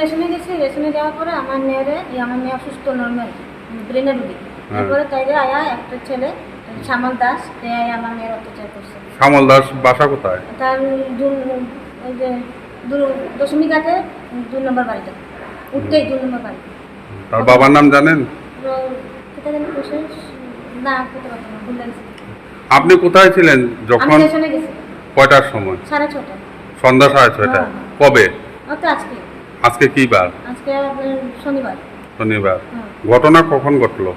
রেশনে গেছি রেশনে যাওয়ার পরে আমার মেয়েরে আমার মেয়ে অসুস্থ নর্মাল ব্রেনের রুগী। তারপরে তাইরে আয়া একটা ছেলে শ্যামল দাস সে আয়া আমার মেয়ের অত্যাচার করছে। শ্যামল দাস বাসা কোথায়? তার ওই যে দু- দশমী ঘাটে দু নম্বর বাড়িটা। উঠতেই দু নম্বর বাড়ি। তার বাবার নাম জানেন? তো না আপনি কোথায় ছিলেন যখন? কয়টার সময়? সাড়ে ছটা সন্ধ্যা সাড়ে ছয়টা হ্যাঁ। কবে? তো আজকে। আজকে কি বার? আজকে শনিবার। শনিবার। হ্যাঁ। ঘটনা কখন ঘটলো?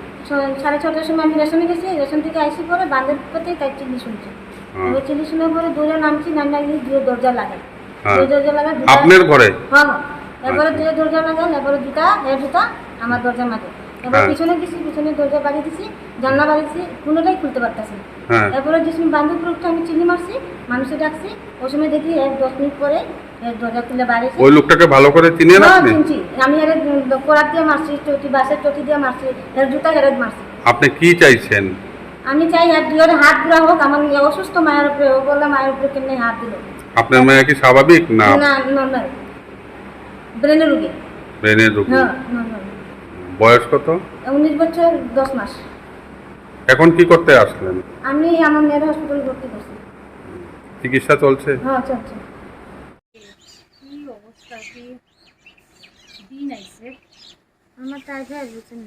সাড়ে ছটার সময় আমি রেশনে গেছি রেশন থেকে আইসি পরে বান্ধের পথে তাই চিল্লি শুনছি। হ্যাঁ। এবার চিল্লি শোনার পরে দূরে নামছি নামলে গিয়ে দিয়ে দরজা লাগাই। হ্যাঁ। দরজা দুটা- আপনার ঘরে? হ্যাঁ এরপরে আচ্ছা। দরজা লাগাই এরপরে দুটা এর দুটা আমার দরজার মাঝে এবার। পিছনে দিছি পিছনে দরজা বাড়িয়ে দিছি জানলা বাড়িয়ে দিছি কোনোটাই খুলতে পারতেছি এরপরে যে সময় বান্ধব গ্রুপটা আমি চিল্লি মারছি মানুষে ডাকছি ওই সময় দেখি এক দশ মিনিট পরে দরজা খুলে বাইরে ওই লোকটাকে ভালো করে চিনেন আপনি? চিনছি। আমি এর কোরাত দিয়ে মারছি চটি বাসের চটি দিয়ে মারছি এর জুতা হেরেদ মারছি। আপনি কি চাইছেন? আমি চাই আর হাত ঘুরা হোক আমার অসুস্থ মায়ের উপরে ও বললাম মায়ের উপরে কেমনি হাত দিল? আপনার মেয়ে কি স্বাভাবিক না? না নর্মাল ব্রেনের রুগী। ব্রেনের রোগ। হ্যাঁ বয়স কত? উনিশ বছর দশ মাস। এখন কি করতে আসলেন? আমি আমার মেয়ের হসপিটালে ভর্তি করছি। চিকিৎসা চলছে? হ্যাঁ চলছে। কি অবস্থা কি দিন আইছে আমার টাইফয়েড হয়েছে না